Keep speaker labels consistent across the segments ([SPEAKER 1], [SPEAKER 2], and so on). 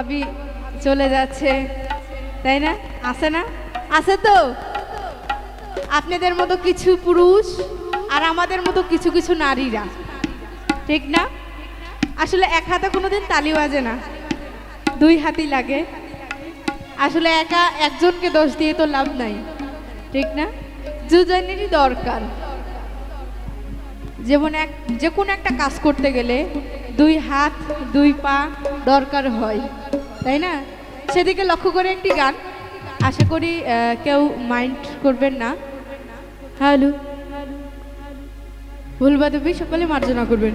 [SPEAKER 1] ভাবি চলে যাচ্ছে। তাই না? আছে না? আছে তো? আপনাদের মতো কিছু পুরুষ আর আমাদের মতো কিছু কিছু নারীরা। ঠিক না? আসলে এক হাতে কোনোদিন তালি বাজে না। দুই হাতি লাগে। আসলে একা একজনকে দোষ দিয়ে তো লাভ নাই। ঠিক না? দুজনেরই দরকার। যেমন এক যে কোনো একটা কাজ করতে গেলে দুই হাত, দুই পা দরকার হয়, তাই না? সেদিকে লক্ষ্য করে একটি গান। আশা করি কেউ মাইন্ড করবেন না। হ্যালো ভুল বাদবি সকলে মার্জনা করবেন।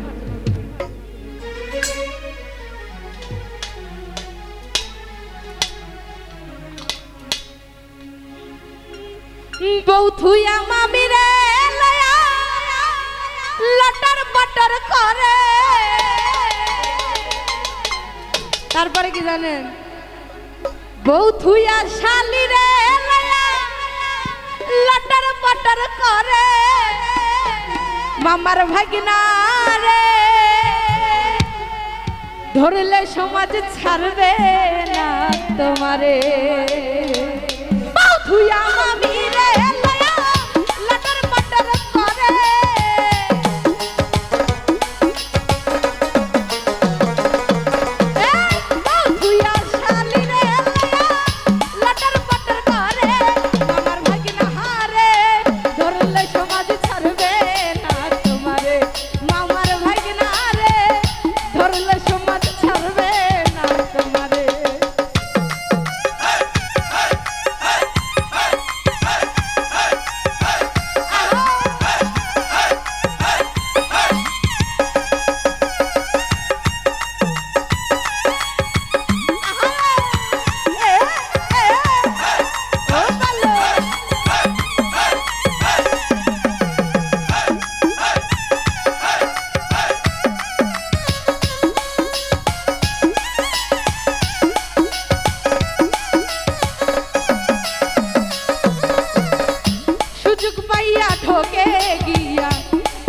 [SPEAKER 1] বউ থুইয়া মামি রে লটর বটর করে। তারপরে কি জানেন? বউ থুইয়া শালি রে লটর বটর করে। মামার ভাগিনা রে, ধরলে সমাজ ছাড়বে না তোমারে। থুইয়া মামি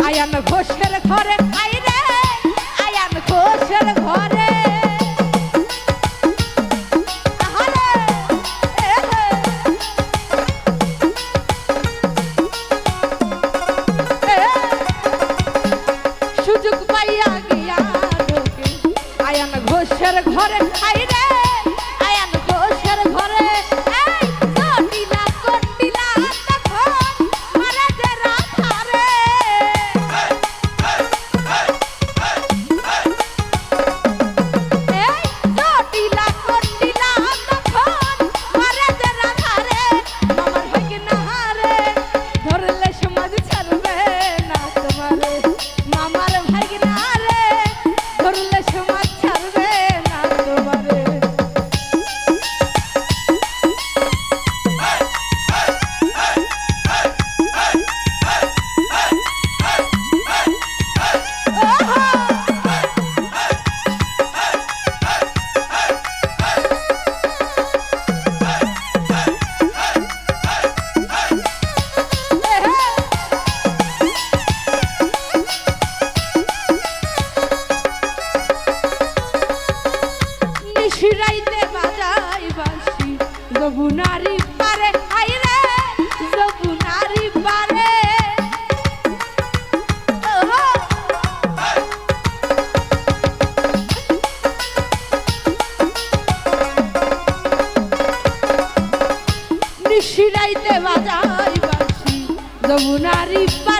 [SPEAKER 1] আয়ান ঘোষের ঘরে আইরে আয়ান ঘোষের ঘরে। সুযোগ পাইয়া গিয়া আয়ান ঘোষের ঘরে আইরে আয়ান যবুনারি পারে আইরে যবুনারি পারে। নিশিরাইতে বাজাই বাসি যমুনারি পারে।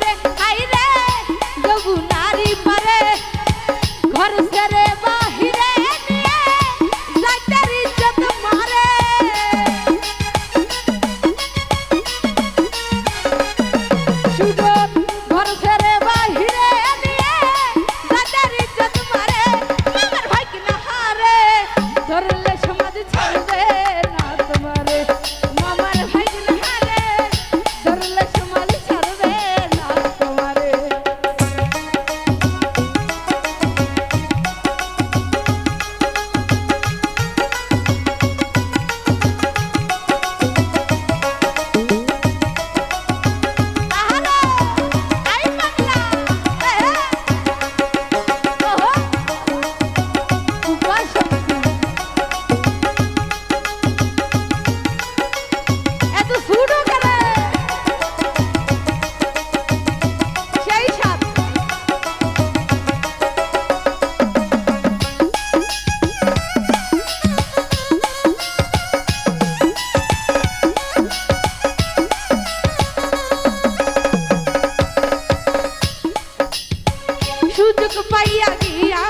[SPEAKER 1] পাইয়া গিয়া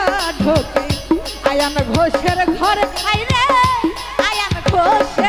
[SPEAKER 1] ঢোকে। আয়ান ঘোষের ঘরে আই রে আয়ান ঘোষের